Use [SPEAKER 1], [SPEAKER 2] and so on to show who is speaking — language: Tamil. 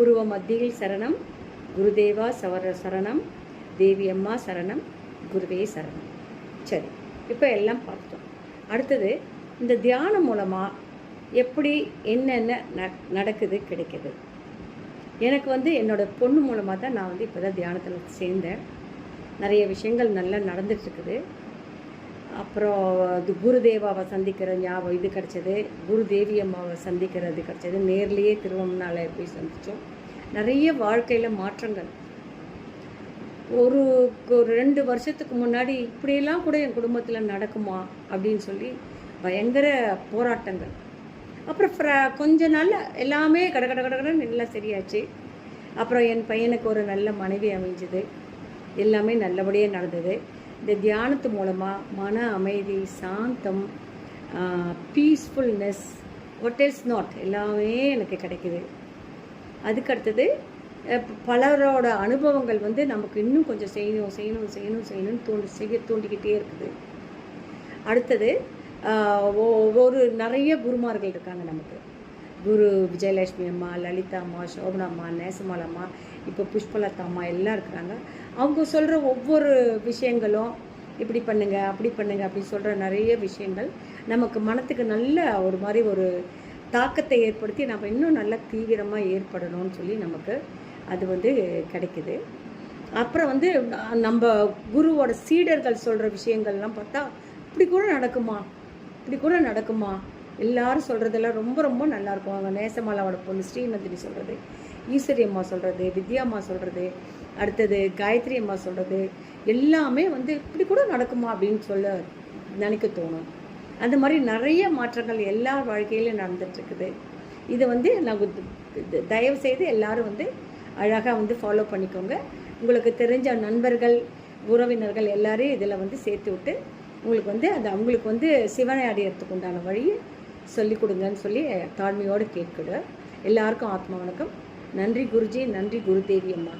[SPEAKER 1] குருவ மத்தியில் சரணம். குருதேவா சவர சரணம். தேவி அம்மா சரணம். குருவே சரணம். சரி இப்போ எல்லாம் பார்த்துட்டோம் அடுத்தது இந்த தியானம் மூலமாக எப்படி என்னென்ன ந- நடக்குது கிடைக்குது? எனக்கு வந்து என்னோடய பொண்ணு மூலமாக தான் நான் வந்து இப்போ தான் தியானத்தில் சேர்ந்தேன். நிறைய விஷயங்கள் நல்லா நடந்துட்டுருக்குது அப்புறம் இது குருதேவாவை சந்திக்கிற ஞாபகம் இது கிடச்சது. குருதேவி அம்மாவை சந்திக்கிறது கிடச்சது. நேர்லேயே திருவண்ணாமலை போய் சந்தித்தோம் நிறைய வாழ்க்கையில் மாற்றங்கள். ஒரு ஒரு ரெண்டு வருஷத்துக்கு முன்னாடி இப்படியெல்லாம் கூட என் குடும்பத்தில் நடக்குமா அப்படின்னு சொல்லி பயங்கர போராட்டங்கள். அப்புறம் ஃப்ர- கொஞ்ச நாள் எல்லாமே கட கட கடகடன்னு எல்லாம் சரியாச்சு. அப்புறம் என் பையனுக்கு ஒரு நல்ல மனைவி அமைஞ்சது. எல்லாமே நல்லபடியாக நடந்தது. இந்த தியானத்து மூலமாக மன அமைதி சாந்தம் பீஸ்ஃபுல்னஸ் வாட் இஸ் நாட் எல்லாமே எனக்கு கிடைக்குது. அதுக்கு அடுத்தது பலரோட அனுபவங்கள் வந்து நமக்கு இன்னும் கொஞ்சம் செய்யணும் செய்யணும் செய்யணும் செய்யணும்னு தூண்டி செய்ய தூண்டிக்கிட்டே இருக்குது. அடுத்தது ஒ- ஒரு நிறைய குருமார்கள் இருக்காங்க நமக்கு. குரு விஜயலட்சுமி அம்மா லலிதா அம்மா சோபனா அம்மா நேசமால் அம்மா இப்போ புஷ்பலதா அம்மா எல்லாம் இருக்கிறாங்க அவங்க சொல்கிற ஒவ்வொரு விஷயங்களும் இப்படி பண்ணுங்க அப்படி பண்ணுங்க அப்படின்னு சொல்கிற நிறைய விஷயங்கள் நமக்கு மனத்துக்கு நல்ல ஒரு மாதிரி ஒரு தாக்கத்தை ஏற்படுத்தி நம்ம இன்னும் நல்லா தீவிரமாக ஏற்படணும்னு சொல்லி நமக்கு அது வந்து கிடைக்குது. அப்புறம் வந்து நம்ம குருவோட சீடர்கள் சொல்கிற விஷயங்கள்லாம் பார்த்தா இப்படி கூட நடக்குமா? இப்படி கூட நடக்குமா? எல்லாரும் சொல்கிறதெல்லாம் ரொம்ப ரொம்ப நல்லாயிருக்கும். அங்கே அவங்க நேசமாலாவோட பொண்ணு ஸ்ரீநந்தினி சொல்கிறது ஈஸ்வரி அம்மா சொல்கிறது வித்யா அம்மா சொல்கிறது அடுத்தது காயத்ரி அம்மா சொல்கிறது எல்லாமே வந்து இப்படி கூட நடக்குமா அப்படின்னு சொல்ல நினைக்க தோணும். அந்த மாதிரி நிறைய மாற்றங்கள் எல்லா வாழ்க்கையிலும் நடந்துட்டுருக்குது. இதை வந்து நான் தயவு செய்து எல்லாரும் வந்து அழகாக வந்து ஃபாலோ பண்ணிக்கோங்க. உங்களுக்கு தெரிஞ்ச நண்பர்கள் உறவினர்கள் எல்லாரையும் இதில் வந்து சேர்த்து விட்டு உங்களுக்கு வந்து அது அவங்களுக்கு வந்து சிவனை அடையிறதுக்கு உண்டான வழியை சொல்லிக் கொடுங்கன்னு சொல்லி தாழ்மையோடு கேட்குது. எல்லாருக்கும் ஆத்மா வணக்கம். நன்றி குருஜி நன்றி குருதேவி அம்மா.